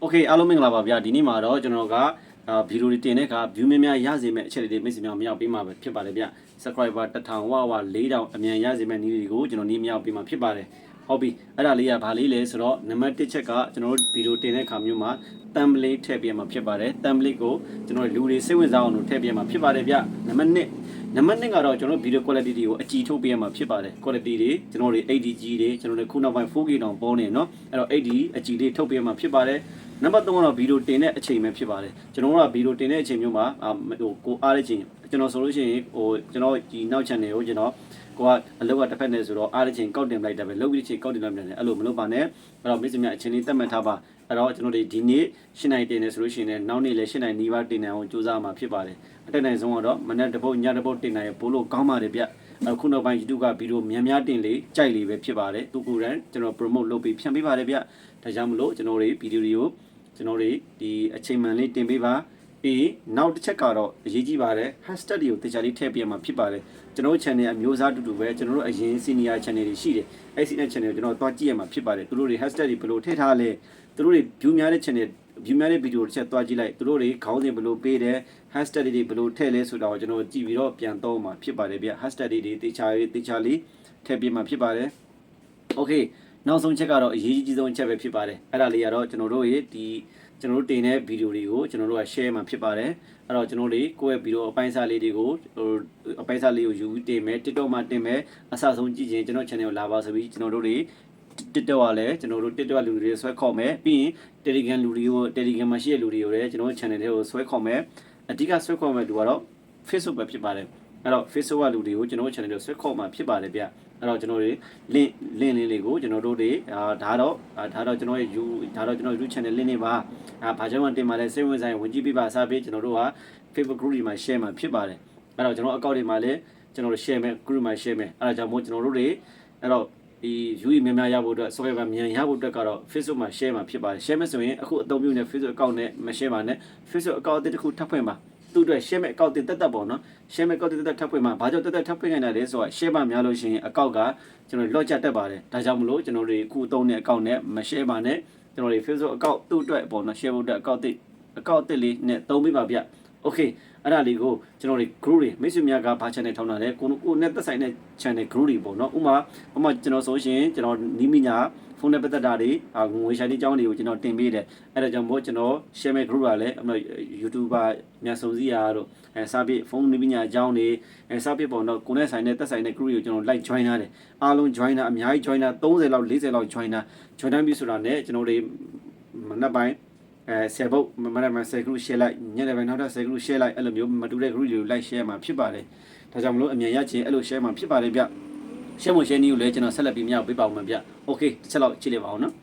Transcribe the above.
โอเคအားလုံးမင်္ဂလာပါဗျာဒီနေ့မှာတော့ကျွန်တော်ကအာဗီဒီယိုတွေတင်တဲ့အခါ view များများရစေမဲ့အချက်တွေမိတ်ဆွေများမရောက်ပေးမှာပဲဖြစ်ပါတယ်ဗျ subscriber 1000ဝဝ4000အမြန်ရစေမဲ့နည်းတွေကိုကျွန်တော်နည်းမရောက်ပေးမှာဖြစ်ပါတယ်ဟုတ်ပြီအဲ့ဒါလေးကဘာလေးလဲဆိုတော့နံပါတ်1ချက်ကကျွန်တော်တို့ဗီဒီယိုတင်တဲ့အခါမျိုးမှာ template ထည့်ပေးမှာဖြစ်ပါတယ် template ကိုကျွန်တော်တို့လူတွေစိတ်ဝင်စားအောင်လို့ထည့်ပေးမှာဖြစ်ပါတယ်ဗျနံပါတ်2နံပါတ်2ကတော့ကျွန်တော်တို့ video quality တွေကိုအကြည့်ထုတ်ပေးရမှာဖြစ်ပါတယ် quality တွေကျွန်တော်တို့ ADG တွေကျွန်တော်တို့ခုနောက်ပိုင်း 4K တောင်ပေါ်နေเนาะအဲ့တော့ AD အကြည့်လေးထုတ်ပေးရမှာဖြစ်ပါတယ် နံပါတ်3ကတော့ဗီဒီယိုတင်တဲ့အချိန်ပဲဖြစ်ပါတယ်ကျွန်တော်တို့ကဗီဒီယိုတင်တဲ့အချိန်မျိုးမှာအာဟိုကိုအားတဲ့အချိန်ကျွန်တော်ဆိုလို့ရှိရင်ဟိုကျွန်တော်ဒီနောက် channel ကိုကျွန်တော်ကိုကအလောက်ကတစ်ဖက်နဲ့ဆိုတော့အားတဲ့အချိန်ကောက်တင်လိုက်တာပဲလောက်ပြီးချိန်ကောက်တင်လိုက်တယ်အဲ့လိုမလုပ်ပါနဲ့အဲ့တော့မိတ်ဆွေများအချိန်လေးသတ်မှတ်ထားပါအဲ့တော့ကျွန်တော်တို့ဒီနေ့၈နိုင်တင်နေဆိုလို့ရှိရင်လည်းနောက်နေ့လည်း၈နိုင်နီးပါးတင်နိုင်အောင်ကြိုးစားမှာဖြစ်ပါတယ်အတက်နိုင်ဆုံးကတော့မနေ့တစ်ပုတ်ညတစ်ပုတ်တင်နိုင်ရဘိုးလို့ကောင်းပါတယ်ဗျအခုနောက်ပိုင်း YouTube ကဗီဒီယိုများများတင်လေကြိုက်လေပဲဖြစ်ပါတယ်သူကိုယ်တိုင်ကျွန်တော် promote လုပ်ပြီးဖြန့်ပေးပါတယ်ဗျဒါကြောင့်မလို့ကျွန်တော်တို့ဗီဒီယိုတွေကို ကျွန်တော်တို့ဒီအချိန်မှန်လေးတင်ပေးပါပြီးနောက်တစ်ချက်ကတော့အရေးကြီးပါတယ် hashtag တွေကိုတခြားလေးထည့်ပြရမှာဖြစ်ပါတယ်ကျွန်တော်တို့ channel အမျိုးအစားတူတူပဲကျွန်တော်တို့အရင် senior channel တွေရှိတယ်အဲ့ senior channel ကိုကျွန်တော်တွားကြည့်ရမှာဖြစ်ပါတယ်သူတို့တွေ hashtag တွေဘယ်လိုထည့်ထားလဲသူတို့တွေ view များတဲ့ channel view များတဲ့ video တစ်ချက်တွားကြည့်လိုက်သူတို့တွေခေါင်းစဉ်ဘယ်လိုပေးတယ် hashtag တွေဘယ်လိုထည့်လဲဆိုတာကိုကျွန်တော်ကြည့်ပြီးတော့ပြန်သုံးမှာဖြစ်ပါတယ်ဗျ hashtag တွေတေချာလေးတေချာလေးထည့်ပြမှာဖြစ်ပါတယ် okay နောက်ဆုံးချက်ကတော့အရေးကြီးဆုံးချက်ပဲဖြစ်ပါတယ်အဲ့ဒါလေးကတော့ကျွန်တော်တို့ရဲ့ဒီကျွန်တော်တို့တင်တဲ့ဗီဒီယိုတွေကိုကျွန်တော်တို့က share မှာဖြစ်ပါတယ်အဲ့တော့ကျွန်တော်တို့ကိုယ့်ရဲ့ဗီဒီယိုအပိုင်းစားလေးတွေကိုဟိုအပိုင်းစားလေးကိုယူပြီးတင်မယ် TikTok မှာတင်မယ်အဆအဆုံးကြည့်ရင်ကျွန်တော် channel ကိုလာပါဆိုပြီးကျွန်တော်တို့တွေ TikTok ကလည်းကျွန်တော်တို့ TikTok လူတွေဆွဲခေါ်မယ်ပြီးရင် Telegram လူတွေကို Telegram မှာရှိတဲ့လူတွေကိုလည်းကျွန်တော်တို့ channel တွေကိုဆွဲခေါ်မယ်အဓိကဆွဲခေါ်မယ်လူကတော့ Facebook ပဲဖြစ်ပါတယ်အဲ့တော့ Facebook ကလူတွေကိုကျွန်တော်တို့ channel တွေဆွဲခေါ်မှာဖြစ်ပါတယ်ဗျ အဲ့တော့ကျွန်တော်တို့ link link လေးတွေကိုကျွန်တော်တို့တွေအာဒါတော့ဒါတော့ကျွန်တော်ရဲ့ you ဒါတော့ကျွန်တော် YouTube channel link တွေပါအာဘာကြောင့်တင်ပါလဲစိတ်ဝင်စားရင်ဝင်ကြည့်ပေးပါစားပေးကျွန်တော်တို့က Facebook group တွေမှာ share မှာဖြစ်ပါတယ်အဲ့တော့ကျွန်တော် account တွေမှာလည်းကျွန်တော်တို့ share မယ် group မှာ share မယ်အဲ့ဒါကြောင့်မို့ကျွန်တော်တို့တွေအဲ့တော့ဒီ UE များများရဖို့အတွက် subscriber မြန်ရဖို့အတွက်ကတော့ Facebook မှာ share မှာဖြစ်ပါတယ် share မယ်ဆိုရင်အခုအသုံးပြုနေ Facebook account နဲ့မ share ပါနဲ့ Facebook account အသစ်တစ်ခုထပ်ဖွင့်ပါ သူ့အတွက် share မဲ့ account တင်တက်တက်ပေါ့နော် share မဲ့ account တင်တက်တက်ထပ်ဖွင့်မှာဘာကြောင့်တက်တက်ထပ်ဖွင့်နိုင်တယ်လဲဆိုတော့ share ပါများလို့ရှိရင် account ကကျွန်တော် log ချတက်ပါတယ်ဒါကြောင့်မလို့ကျွန်တော်တွေအခုအသုံးတဲ့ account နဲ့မ share ပါနဲ့ကျွန်တော်တွေ Facebook account သူ့အတွက်ပေါ့နော် share ဖို့အတွက် account တစ် account တစ်လေးနဲ့သုံးပေးပါဗျ okay အဲ့ဒါလေးကိုကျွန်တော်တွေ group တွေမိတ်ဆွေများကဘာ channel ထောင်းတာလဲကိုကိုနဲ့သက်ဆိုင်တဲ့ channel group တွေပေါ့နော်ဥမာဥမာကျွန်တော်ဆိုရှင်ကျွန်တော်နီးမိညာဖုန်းနဲ့ပတ်သက်တာတွေအာငွေရှာတိအကြောင်းတွေကိုကျွန်တော်တင်ပေးတယ်အဲ့ဒါကြောင့်မို့ကျွန်တော် share မဲ့ group ကလည်းအမ YouTuber မြတ်စုံစည်းရာတို့အဲစာပြဖုန်းနီးမိညာအကြောင်းတွေအဲစာပြပေါ့နော်ကိုနဲ့ဆိုင်တဲ့သက်ဆိုင်တဲ့ group တွေကိုကျွန်တော် like join ထားတယ်အားလုံး join တာအများကြီး join တာ30လောက်40လောက် join တာ join တိုင်းပြီဆိုတာနဲ့ကျွန်တော်တွေမနက်ပိုင်း အဲ10ဘုတ်မနက်ပိုင်း10 group share လိုက်ညနေပိုင်းနောက်ထပ်10 group share လိုက်အဲ့လိုမျိုးမတူတဲ့ group တွေကို like share မှာဖြစ်ပါတယ်ဒါကြောင့်မလို့အမြန်ရချင်အဲ့လို share မှာဖြစ်ပါတယ်ဗျရှင်းမရှင်းနည်းကိုလည်းကျွန်တော်ဆက်လက်ပြီးမြောက်ပေးပါဦးမှာဗျ။ Okay တစ်ချက်လောက်ကြည့်လိုက်ပါဦးနော်။